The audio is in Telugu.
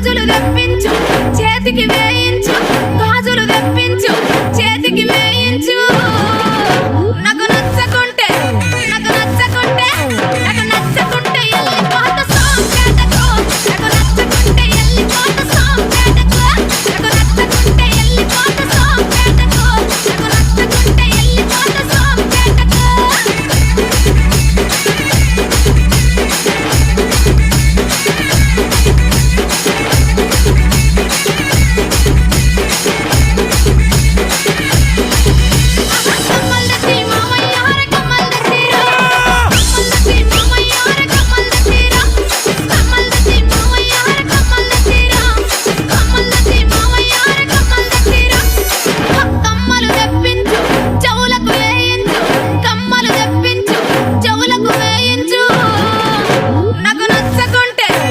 గాజులు తెప్పించు చేతికి వేయించు. గాజులు తెప్పించు చేతికి వేయించు.